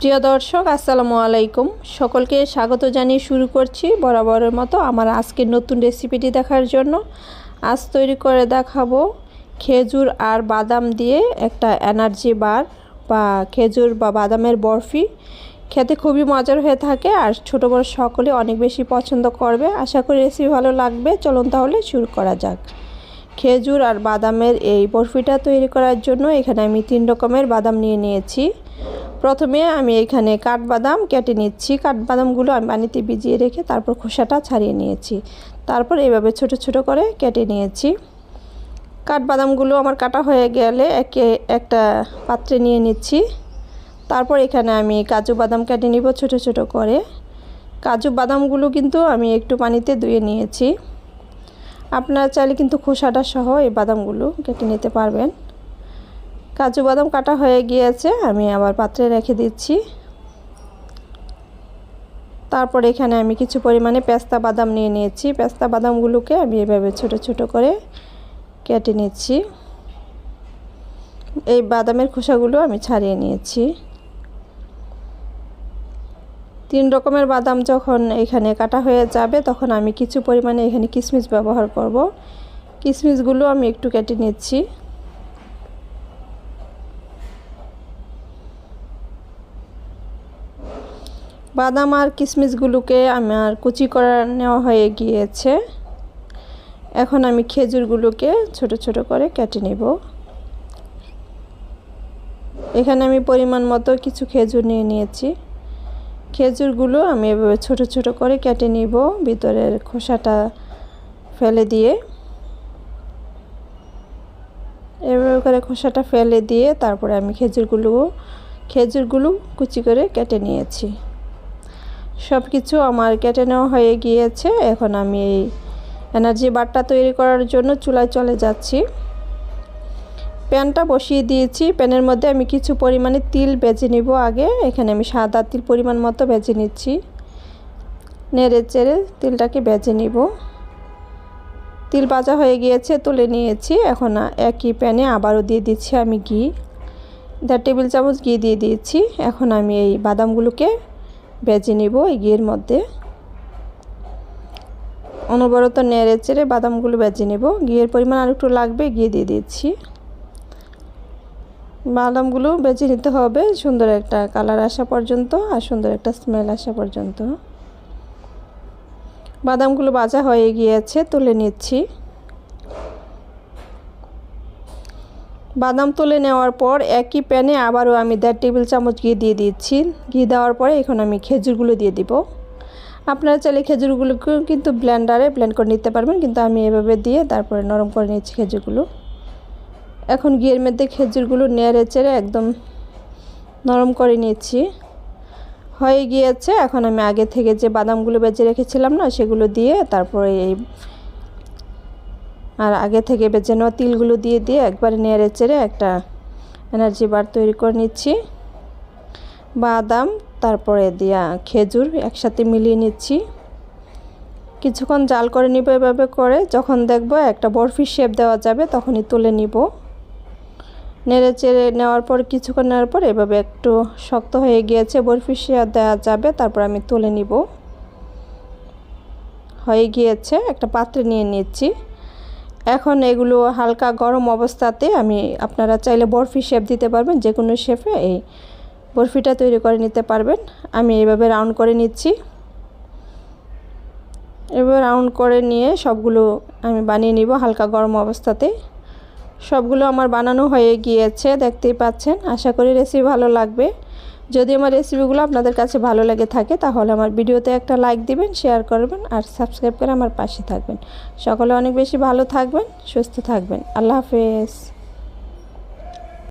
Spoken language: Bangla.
প্রিয় দর্শক, আসসালামু আলাইকুম। সকলকে স্বাগত জানিয়ে শুরু করছি বরাবরের মতো আমার আজকের নতুন রেসিপিটি দেখার জন্য। আজ তৈরি করে দেখাবো খেজুর আর বাদাম দিয়ে একটা এনার্জি বার বা খেজুর বা বাদামের বরফি। খেতে খুবই মজার হয়ে থাকে আর ছোটো বড় সকলে অনেক বেশি পছন্দ করবে। আশা করি রেসিপি ভালো লাগবে। চলুন তাহলে শুরু করা যাক। খেজুর আর বাদামের এই বরফিটা তৈরি করার জন্য এখানে আমি তিন রকমের বাদাম নিয়ে নিয়েছি। প্রথমে আমি এখানে কাঠবাদাম কেটে নিচ্ছি। কাঠবাদামগুলো আমি পানিতে ভিজিয়ে রেখে তারপর খোসাটা ছাড়িয়ে নিয়েছি। তারপর এইভাবে ছোট ছোট করে কেটে নিয়েছি। কাঠবাদামগুলো আমার কাটা হয়ে গেলে একে একটা পাত্রে নিয়ে নিচ্ছি। তারপর এখানে আমি কাজু বাদাম কেটে নিব ছোট ছোট করে। কাজু বাদামগুলো কিন্তু আমি একটু পানিতে ধুয়ে নিয়েছি। আপনারা চাইলে কিন্তু খোসাটা সহ এই বাদামগুলো কেটে নিতে পারবেন। কাজু বাদাম কাটা হয়ে গিয়েছে, আমি আবার পাত্রে রেখে দিচ্ছি। তারপর এখানে আমি কিছু পরিমাণে পেস্তা বাদাম নিয়ে নিয়েছি। পেস্তা বাদামগুলোকে আমি এভাবে ছোট ছোট করে কেটে নিচ্ছি। এই বাদামের খোসাগুলো আমি ছাড়িয়ে নিয়েছি। তিন রকমের বাদাম যখন এখানে কাটা হয়ে যাবে, তখন আমি কিছু পরিমাণে এখানে কিশমিশ ব্যবহার করব। কিশমিশগুলো আমি একটু কেটে নিচ্ছি। বাদাম আর কিশমিশগুলোকে আমার কুচি করা নেওয়া হয়ে গিয়েছে। এখন আমি খেজুরগুলোকে ছোট ছোট করে কেটে নেব। এখানে আমি পরিমাণ মতো কিছু খেজুর নিয়ে নিয়েছি। খেজুরগুলো আমি এভাবে ছোট ছোট করে কেটে নিব, ভিতরের খোসাটা ফেলে দিয়ে। এভাবে করে খোসাটা ফেলে দিয়ে তারপরে আমি খেজুরগুলো খেজুরগুলো কুচি করে কেটে নিয়েছি। সব কিছু আমার কেটে নেওয়া হয়ে গিয়েছে। এখন আমি এই এনার্জি বারটা তৈরি করার জন্য চুলায় চলে যাচ্ছি। প্যানটা বসিয়ে দিয়েছি। প্যানের মধ্যে আমি কিছু পরিমাণে তিল বেজে নিব আগে। এখানে আমি সাদা তিল পরিমাণ মতো বেজে নিচ্ছি। নেড়ে চেড়ে তিলটাকে বেজে নিব। তিল ভাজা হয়ে গিয়েছে, তুলে নিয়েছি। এখন একই প্যানে আবারও দিয়ে দিচ্ছি আমি ঘি। দেড় টেবিল চামচ ঘি দিয়ে দিয়েছি। এখন আমি এই বাদামগুলোকে বেজে নিব এই ঘিয়ের মধ্যে। অনবরত নেড়ে চেড়ে বাদামগুলো বেজে নেব। ঘিয়ের পরিমাণ আর একটু লাগবে, ঘি দিয়ে দিচ্ছি। বাদামগুলো বেজে নিতে হবে, সুন্দর একটা কালার আসা পর্যন্ত আর সুন্দর একটা স্মেল আসা পর্যন্ত। বাদামগুলো বাজা হয়ে গিয়েছে, তুলে নিচ্ছি। বাদাম তুলে নেওয়ার পর একই প্যানে আবারও আমি দেড় টেবিল চামচ ঘি দিয়ে দিচ্ছি। ঘি দেওয়ার পরে এখন আমি খেজুরগুলো দিয়ে দিব। আপনারা চাইলে খেজুরগুলোকেও কিন্তু ব্লেন্ডারে ব্লেন্ড করে নিতে পারবেন, কিন্তু আমি এভাবে দিয়ে তারপরে নরম করে নিচ্ছি খেজুরগুলো। এখন ঘিয়ের মধ্যে খেজুরগুলো নেড়ে চেড়ে একদম নরম করে নিচ্ছি। হয়ে গিয়েছে, এখন আমি আগে থেকে যে বাদামগুলো বেজে রেখেছিলাম না, সেগুলো দিয়ে তারপরে এই আর আগে থেকে বেজে নেওয়া তিলগুলো দিয়ে দিয়ে একবারে নেড়ে চেড়ে একটা এনার্জি বার তৈরি করে নিচ্ছি। বাদাম, তারপরে দিয়া খেজুর একসাথে মিলিয়ে নিচ্ছি। কিছুক্ষণ জাল করে নিব এভাবে করে। যখন দেখব একটা বরফি শেপ দেওয়া যাবে, তখনই তুলে নিব। নেড়ে চেড়ে নেওয়ার পর, কিছুক্ষণ নেওয়ার পর এভাবে একটু শক্ত হয়ে গিয়েছে বরফি শেপ দেওয়া যাবে, তারপর আমি তুলে নিব। হয়ে গিয়েছে, একটা পাত্রে নিয়ে নিচ্ছি। এখন এগুলো হালকা গরম অবস্থাতে আমি আপনারা চাইলে বরফি শেপ দিতে পারবেন যে কোনো শেপে এই বরফিটা তৈরি করে নিতে পারবেন। আমি এইভাবে রাউন্ড করে নিচ্ছি। এবার রাউন্ড করে নিয়ে সবগুলো আমি বানিয়ে নিব হালকা গরম অবস্থাতে। সবগুলো আমার বানানো হয়ে গিয়েছে, দেখতেই পাচ্ছেন। আশা করি রেসিপি ভালো লাগবে। যদি আমার রেসিপিগুলো আপনাদের কাছে ভালো লাগে থাকে, তাহলে আমার ভিডিওতে একটা লাইক দিবেন শেয়ার করবেন আর সাবস্ক্রাইব করে আমার পাশে থাকবেন। সকলে অনেক বেশি ভালো থাকবেন, সুস্থ থাকবেন। আল্লাহ হাফেজ।